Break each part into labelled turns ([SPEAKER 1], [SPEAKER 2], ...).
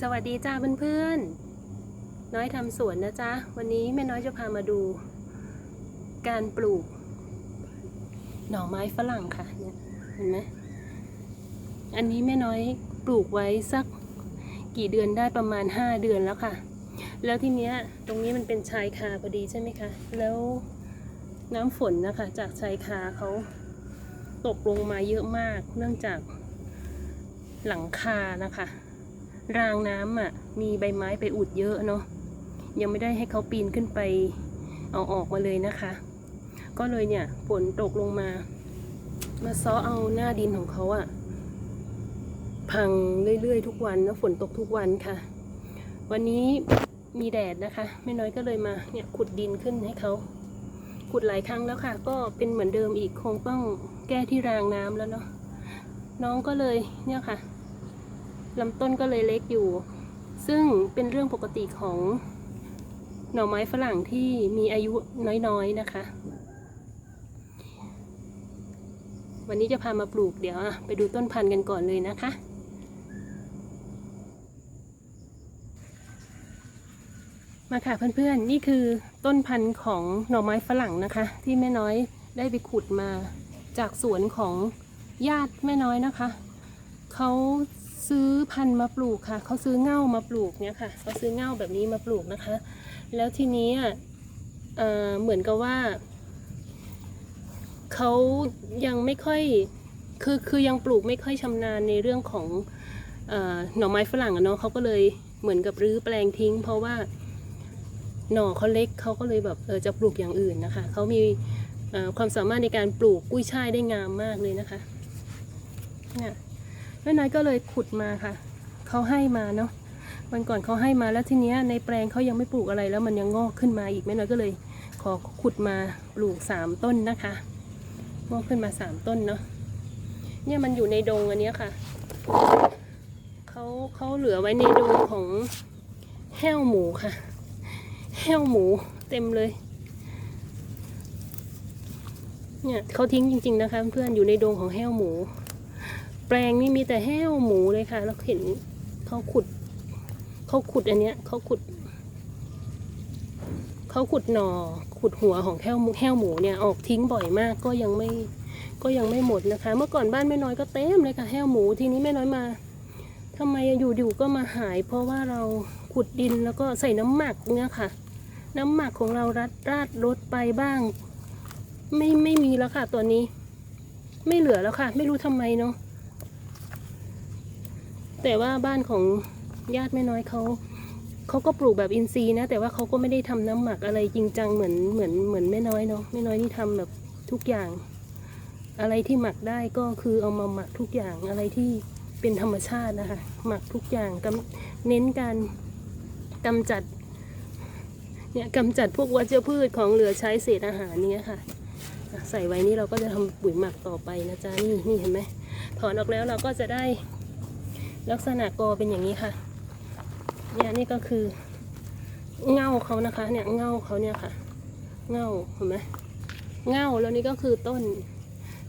[SPEAKER 1] สวัสดีจ้าเพื่อนๆ น้อยทำสวนนะจ๊ะ วันนี้แม่น้อยจะพามาดู การปลูก หน่อไม้ฝรั่งค่ะเนี่ยเห็นไหมอันนี้แม่น้อยปลูกไว้สักกี่เดือนได้ประมาณ 5 เดือนแล้วค่ะ แล้วทีเนี้ยตรงนี้มันเป็นชายคาพอดีใช่ไหมคะ แล้วน้ำฝนนะคะ จากชายคาเขาตกลงมาเยอะมาก เนื่องจากหลังคานะคะ รางน้ำอะ มีใบไม้ไปอุดเยอะเนาะยังไม่ได้ให้เขาปีนขึ้นไป เอาออกมาเลยนะคะ ก็เลยเนี่ยฝนตกลงมา มาซ้อเอาหน้าดินของเขาอะพังเรื่อยๆทุกวันแล้วฝนตกทุกวันค่ะ วันนี้มีแดดนะคะแม่น้อยก็เลยมาเนี่ยขุดดินขึ้นให้เขาขุดหลายครั้งแล้วค่ะ ก็เป็นเหมือนเดิมอีกคงต้องแก้ที่รางน้ำแล้วเนาะน้องก็เลยเนี่ยค่ะ ลำต้นก็เลยเล็กอยู่ ซึ่งเป็นเรื่องปกติของหน่อไม้ฝรั่งที่มีอายุน้อยๆนะคะ วันนี้จะพามาปลูกเดี๋ยวอะไปดูต้นพันธุ์กันก่อนเลยนะคะมาค่ะเพื่อนๆ นี่คือต้นพันธุ์ของหน่อไม้ฝรั่งนะคะ ที่แม่น้อยได้ไปขุดมาจากสวนของญาติแม่น้อยนะคะ เขา ซื้อพันธุ์มาปลูกค่ะ เขาซื้อเง่ามาปลูกเนี่ยค่ะเขาซื้อเง่าแบบนี้มาปลูกนะคะ แล้วทีนี้อะเหมือนกับว่าเขายังไม่ค่อยคือคือยังปลูกไม่ค่อยชำนาญในเรื่องของอหน่อไม้ฝรั่งอะเนาะเขาก็เลยเหมือนกับรื้อแปลงทิ้ง เพราะว่าหน่อเขาเล็กเขาก็เลยแบบเออจะปลูกอย่างอื่นนะคะเขามีความสามารถในการปลูกกุ้ยช่ายได้งามมากเลยนะคะเนี่ย แม่น้อยก็เลยขุดมาค่ะ เขาให้มาเนาะวันก่อนเขาให้มาแล้วทีเนี้ยในแปลงเขายังไม่ปลูกอะไรแล้วมันยังงอกขึ้นมาอีกแม่น้อยก็เลยขอขุดมาปลูกสามต้นนะคะงอกขึ้นมาสามต้นเนาะเนี่ยมันอยู่ในดงอันเนี้ยค่ะเขาเขาเหลือไว้ในดงของแห้วหมูค่ะ แห้วหมูเต็มเลย เนี่ยเขาทิ้งจริง ๆ นะคะ เพื่อนอยู่ในดงของแห้วหมู แปลงนี่มีแต่แห้วหมูเลยค่ะแล้วเห็นเขาขุดเขาขุดอันเนี้ยเขาขุดเขาขุดหน่อขุดหัวของแห้วแห้วหมูเนี่ยออกทิ้งบ่อยมากก็ยังไม่ก็ยังไม่หมดนะคะ เมื่อก่อนบ้านแม่น้อยก็เต็มเลยค่ะแห้วหมูทีนี้แม่น้อยมาทำไมอยู่ๆก็มาหาย เพราะว่าเราขุดดินแล้วก็ใส่น้ำหมักเนี่ยค่ะ น้ำหมักของเรารัดราดรถไปบ้าง ไม่ไม่มีแล้วค่ะตัวนี้ ไม่เหลือแล้วค่ะ ไม่รู้ทำไมเนาะ แต่ว่าบ้านของญาติแม่น้อยเขาเขาก็ปลูกแบบอินทรีย์นะ แต่ว่าเขาก็ไม่ได้ทำน้ำหมักอะไรจริงจังเหมือนเหมือนเหมือนแม่น้อยเนาะแม่น้อยนี่ทำแบบทุกอย่าง อะไรที่หมักได้ก็คือเอามาหมักทุกอย่างอะไรที่เป็นธรรมชาตินะคะหมักทุกอย่างกำเน้นการกำจัดเนี่ยกำจัดพวกวัชพืชของเหลือใช้เศษอาหารเนี้ยค่ะ ใส่ไว้นี่เราก็จะทำปุ๋ยหมักต่อไปนะจ๊ะนี่นี่เห็นไหมถอนออกแล้วเราก็จะได้ ลักษณะกอเป็นอย่างนี้ค่ะ เนี่ยนี่ก็คือเง่าเขานะคะ เนี่ยเง่าเขาเนี่ยค่ะ เง่าเห็นไหมเง่าแล้วนี่ก็คือต้น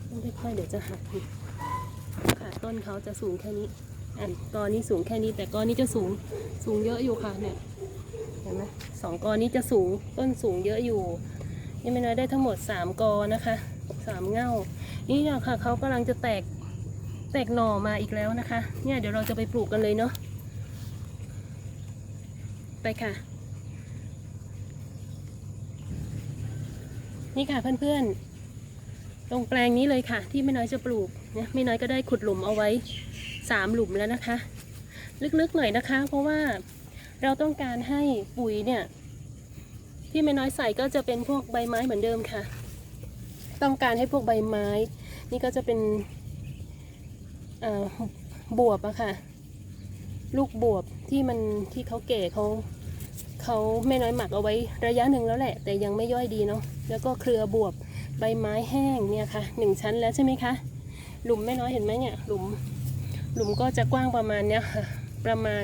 [SPEAKER 1] ต้องค่อยๆเดี๋ยวจะหักค่ะต้นเขาจะสูงแค่นี้อันกอนี้สูงแค่นี้ แต่กอนี้จะสูงสูงเยอะอยู่ค่ะเนี่ยเห็นไหมสองกอนี้จะสูงต้นสูงเยอะอยู่นี่ไม่น้อยได้ทั้งหมดสามกอนะคะสามเง่านี่เนี่ยค่ะเขากำลังจะแตก แตกหน่อมาอีกแล้วนะคะ เนี่ยเดี๋ยวเราจะไปปลูกกันเลยเนาะ ไปค่ะ นี่ค่ะเพื่อนๆ ตรงแปลงนี้เลยค่ะ ที่ไม่น้อยจะปลูกเนี่ยไม่น้อยก็ได้ขุดหลุมเอาไว้สามหลุมแล้วนะคะ ลึกๆหน่อยนะคะ เพราะว่าเราต้องการให้ปุ๋ยเนี่ย ที่ไม่น้อยใส่ก็จะเป็นพวกใบไม้เหมือนเดิมค่ะ ต้องการให้พวกใบไม้ นี่ก็จะเป็น บวบอะค่ะ ลูกบวบที่มันที่เขาแก่เขาเขาไม่น้อยหมักเอาไว้ระยะหนึ่งแล้วแหละ แต่ยังไม่ย่อยดีเนาะแล้วก็เครือบวบใบไม้แห้งเนี่ยค่ะหนึ่งชั้นแล้วใช่ไหมคะหลุมไม่น้อยเห็นไหมเนี่ยหลุมหลุมก็จะกว้างประมาณเนี้ยค่ะ ประมาณ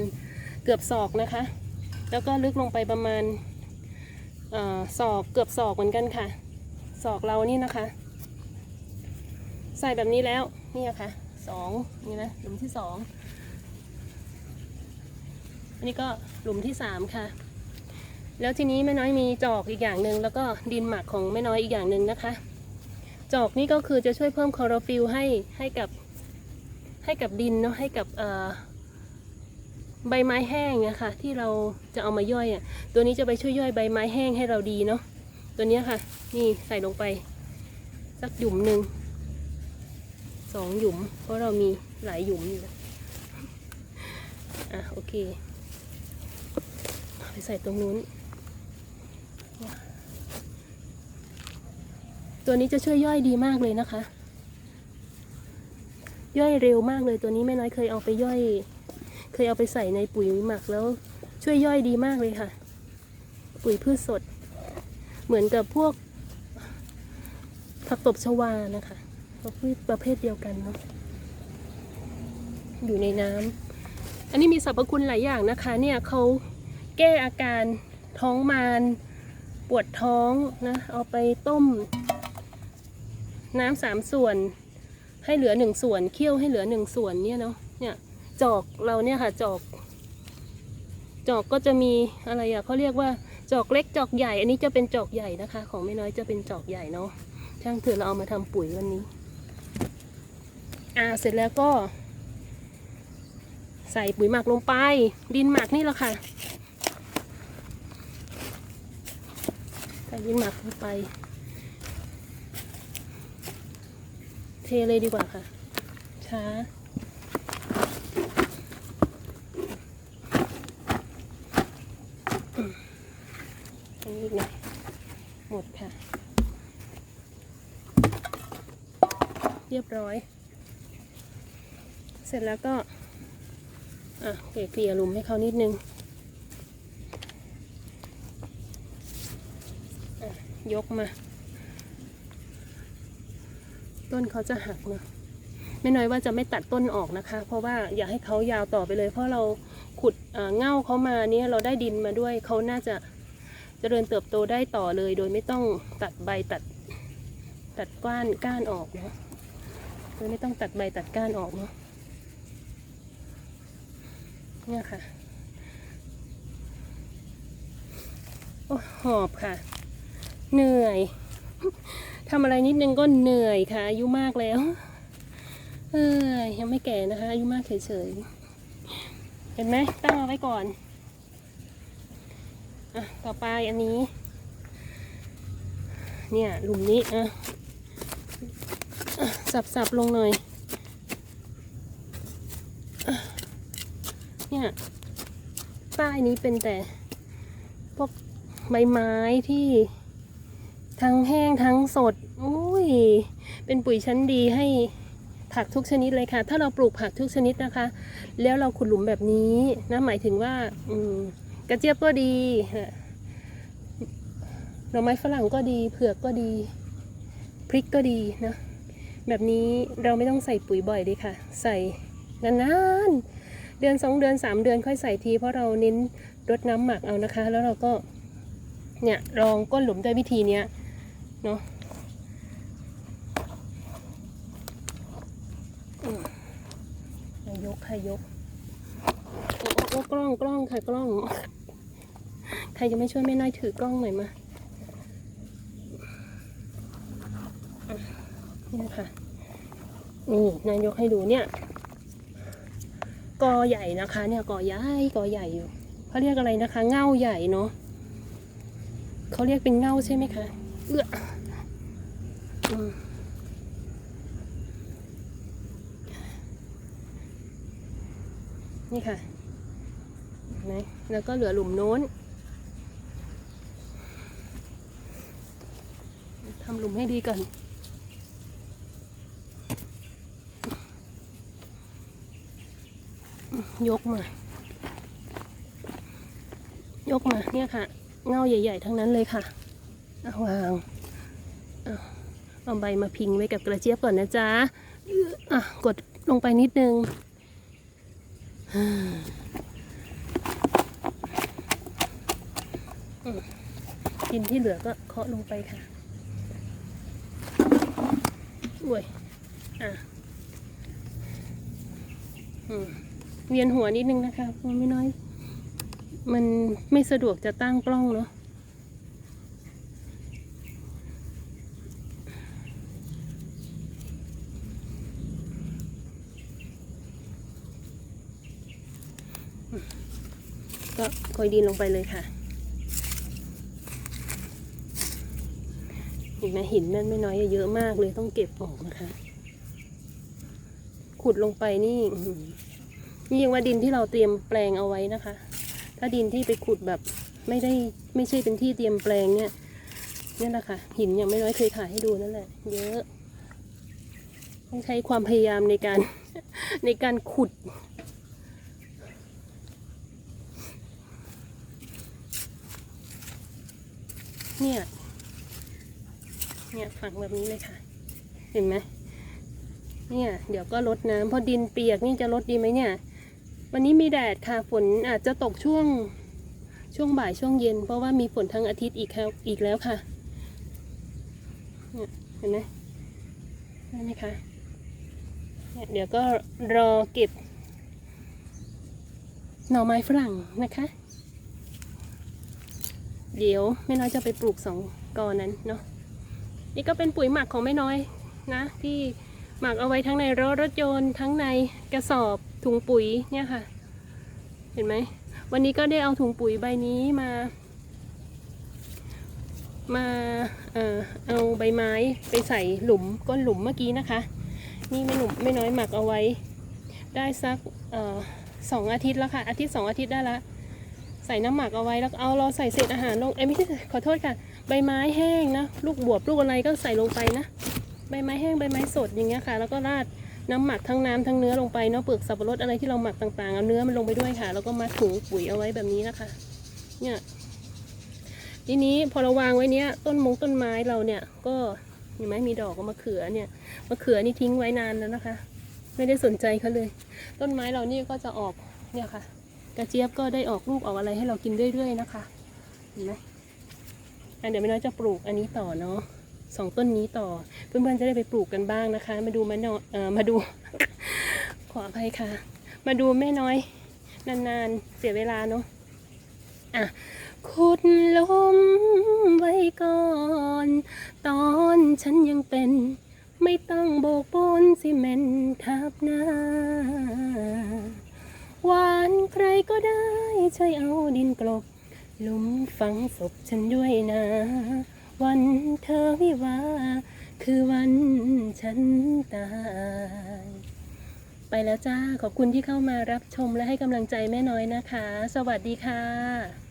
[SPEAKER 1] เกือบศอกนะคะ แล้วก็ลึกลงไปประมาณเอ่อศอกเกือบศอกเหมือนกันค่ะศอกเรานี่นะคะ ใส่แบบนี้แล้วเนี่ยค่ะ สองนี่นะหลุมที่สองอันนี้ก็หลุมที่สามค่ะ แล้วทีนี้แม่น้อยมีจอกอีกอย่างหนึ่งแล้วก็ดินหมักของแม่น้อยอีกอย่างหนึ่งนะคะ จอกนี่ก็คือจะช่วยเพิ่มคลอโรฟิลให้ให้กับให้กับดินเนาะให้กับใบไม้แห้งนะคะที่เราจะเอามาย่อยอะ่ะตัวนี้จะไปช่วยย่อยใบไม้แห้งให้เราดีเนาะตัวนี้ค่ะ นี่ใส่ลงไป สักหยุมหนึ่ง สองหยุม เพราะเรามีหลายหยุมอยู่อะโอเค ไปใส่ตรงนู้น ตัวนี้จะช่วยย่อยดีมากเลยนะคะ ย่อยเร็วมากเลยตัวนี้แม่น้อยเคยเอาไปย่อย เคยเอาไปใส่ในปุ๋ยหมักแล้วช่วยย่อยดีมากเลยค่ะ ปุ๋ยพืชสด เหมือนกับพวกผักตบชวานะคะ พืชประเภทเดียวกันเนาะอยู่ในน้ำอันนี้มีสรรพคุณหลายอย่างนะคะเนี่ยเขาแก้อาการท้องมารปวดท้องนะเอาไปต้ม น้ำสามส่วน ให้เหลือหนึ่งส่วนเคี่ยวให้เหลือหนึ่งส่วนเนี่ยเนาะเนี่ยจอกเราเนี่ยค่ะจอก จอกก็จะมีอะไรอะเขาเรียกว่าจอกเล็กจอกใหญ่ อันนี้จะเป็นจอกใหญ่นะคะ ของไม่น้อยจะเป็นจอกใหญ่เนาะช่างเถอะเราเอามาทำปุ๋ยวันนี้ อ่าเสร็จแล้วก็ ใส่ปุ๋ยหมักลงไป ดินหมักนี่แหละค่ะใส่ดินหมักลงไป เทเลยดีกว่าค่ะ ช้าอันนี้อีกหน่อยหมดค่ะ เรียบร้อย สร็จแล้วก็อะเกลี่ยหลุมให้เขานิดนึงยกมา ต้นเขาจะหักเนอะไม่น้อยว่าจะไม่ตัดต้นออกนะคะ เพราะว่าอยากให้เขายาวต่อไปเลย เพราะเราขุดเง่าเขามาเนี่ยเราได้ดินมาด้วยเขาน่าจะเจริญเติบโตได้ต่อเลย โดยไม่ต้องตัดใบตัดตัดก้านก้านออกเนาะโดยไม่ต้องตัดใบตัดก้านออกเนาะ เนี่ยค่ะ โอ้หอบค่ะ เหนื่อยทำอะไรนิดนึงก็เหนื่อยค่ะอายุมากแล้ว เอ้ยยังไม่แก่นะคะอายุมากเฉยๆ เห็นไหมตั้งเอาไว้ก่อนอะต่อไปอันนี้ เนี่ยหลุมนี้อะอะสับๆลงหน่อยอะ เนี่ยใต้นี้เป็นแต่พวกใบไม้ที่ทั้งแห้งทั้งสดอุ้ย เป็นปุ๋ยชั้นดีให้ผักทุกชนิดเลยค่ะ ถ้าเราปลูกผักทุกชนิดนะคะ แล้วเราขุดหลุมแบบนี้นะหมายถึงว่าอืมกระเจี๊ยบก็ดีหน่อไม้ฝรั่งก็ดี เผือกก็ดี พริกก็ดีนะ แบบนี้เราไม่ต้องใส่ปุ๋ยบ่อยเลยค่ะ ใส่นาน เดือนสองเดือนสามเดือนค่อยใส่ทีเพราะเราเน้นรดน้ำหมักเอานะคะ แล้วเราก็เนี่ยรองก้นหลุมด้วยวิธีเนี้ยเนาะยกค่ะยกโอ้กล้องกล้องค่ะกล้อง ใครจะไม่ช่วยแม่น้อยถือกล้องหน่อยมานี่นะคะนี่นายยกให้ดูเนี่ย กอใหญ่นะคะ เนี่ยกอใหญ่กอใหญ่อยู่เขาเรียกอะไรนะคะ เง่าใหญ่เนาะเขาเรียกเป็นเง่าใช่ไหมคะเอื้อนี่ค่ะเห็นไหมแล้วก็เหลือหลุมโน้นทำหลุมให้ดีก่อน ยกมา ยกมาเนี่ยค่ะ เงาใหญ่ ๆ ทั้งนั้นเลยค่ะเอาวางเอาใบมาพิงไว้กับกระเจี๊ยบก่อนนะจ๊ะอะกดลงไปนิดนึงอืมดินที่เหลือก็เคาะลงไปค่ะอุ้ยอะ อืม เวียนหัวนิดนึงนะคะเพราะไม่น้อย มันไม่สะดวกจะตั้งกล้องเนาะก็โกยดินลงไปเลยค่ะเห็นไหมหินนั่นไม่น้อยเยอะมากเลยต้องเก็บออกนะคะ ขุดลงไปนี่ นี่ยังว่าดินที่เราเตรียมแปลงเอาไว้นะคะ ถ้าดินที่ไปขุดแบบไม่ได้ไม่ใช่เป็นที่เตรียมแปลงเนี่ยเนี่ยแหละค่ะ หินอย่างไม่น้อยเคยถ่ายให้ดูนั่นแหละ เยอะต้องใช้ความพยายามในการในการขุด เนี่ย เนี่ยฝังแบบนี้เลยค่ะ เห็นไหมเนี่ย เดี๋ยวก็ลดน้ำเพราะดินเปียกนี่จะลดดีไหมเนี่ย วันนี้มีแดดค่ะฝนอาจจะตกช่วงช่วงบ่ายช่วงเย็น เพราะว่ามีฝนทั้งอาทิตย์อีกแล้วอีกแล้วค่ะเห็นไหมได้ไหมคะเนี่ยเดี๋ยวก็รอเก็บ หน่อไม้ฝรั่งนะคะ เดี๋ยวแม่น้อยจะไปปลูกสองกอนั้นเนาะนี่ก็เป็นปุ๋ยหมักของแม่น้อยนะ ที่หมักเอาไว้ทั้งในรถรถยนต์ทั้งในกระสอบ ถุงปุ๋ยเนี่ยค่ะ เห็นไหม วันนี้ก็ได้เอาถุงปุ๋ยใบนี้มา มาเอ่อเอาใบไม้ไปใส่หลุมก้นหลุมเมื่อกี้นะคะ นี่ไม่หลุมไม่น้อยหมักเอาไว้ ได้สักออสองอาทิตย์แล้วค่ะ อาทิตย์สองอาทิตย์ได้ละใส่น้ำหมักเอาไว้แล้วเอาเราใส่เศษอาหารลงเอ้ไม่ใช่ขอโทษค่ะ ใบไม้แห้งนะลูกบวบลูกอะไรก็ใส่ลงไปนะ ใบไม้แห้งใบไม้สดอย่างเงี้ยค่ะ แล้วก็ราด น้ำหมักทั้งน้ำทั้งเนื้อลงไปเนาะเปลือกสับปะรดอะไรที่เราหมักต่างๆเอาเนื้อมันลงไปด้วยค่ะ แล้วก็มาถุงปุ๋ยเอาไว้แบบนี้นะคะ เนี่ยทีนี้พอเราวางไว้เนี้ยต้นมงต้นไม้เราเนี่ยก็เห็นไหมมีดอกก็มะเขือเนี่ยมะเขือนี่ทิ้งไว้นานแล้วนะคะ ไม่ได้สนใจเขาเลย ต้นไม้เรานี่ก็จะออกเนี่ยค่ะ กระเจี๊ยบก็ได้ออกลูกออกอะไรให้เรากินเรื่อยๆนะคะเห็นไหมอันเดี๋ยวไม่น้อยจะปลูกอันนี้ต่อเนาะ สองต้นนี้ต่อ เพื่อนๆจะได้ไปปลูกกันบ้างนะคะ มาดูมะนออมาดู ขออภัยค่ะ มาดูแม่น้อย นานๆ เสียเวลาเนาะอะขุดหลมไว้ก่อน ตอนฉันยังเป็น ไม่ต้องโบกปูนซีเมนต์ทับหน้าหวานใครก็ได้ ช่วยเอาดินกลบหลุมฝังศพฉันด้วยนะ วันเธอวิวา คือวันฉันตาย ไปแล้วจ้า ขอบคุณที่เข้ามารับชมและให้กำลังใจแม่น้อยนะคะ สวัสดีค่ะ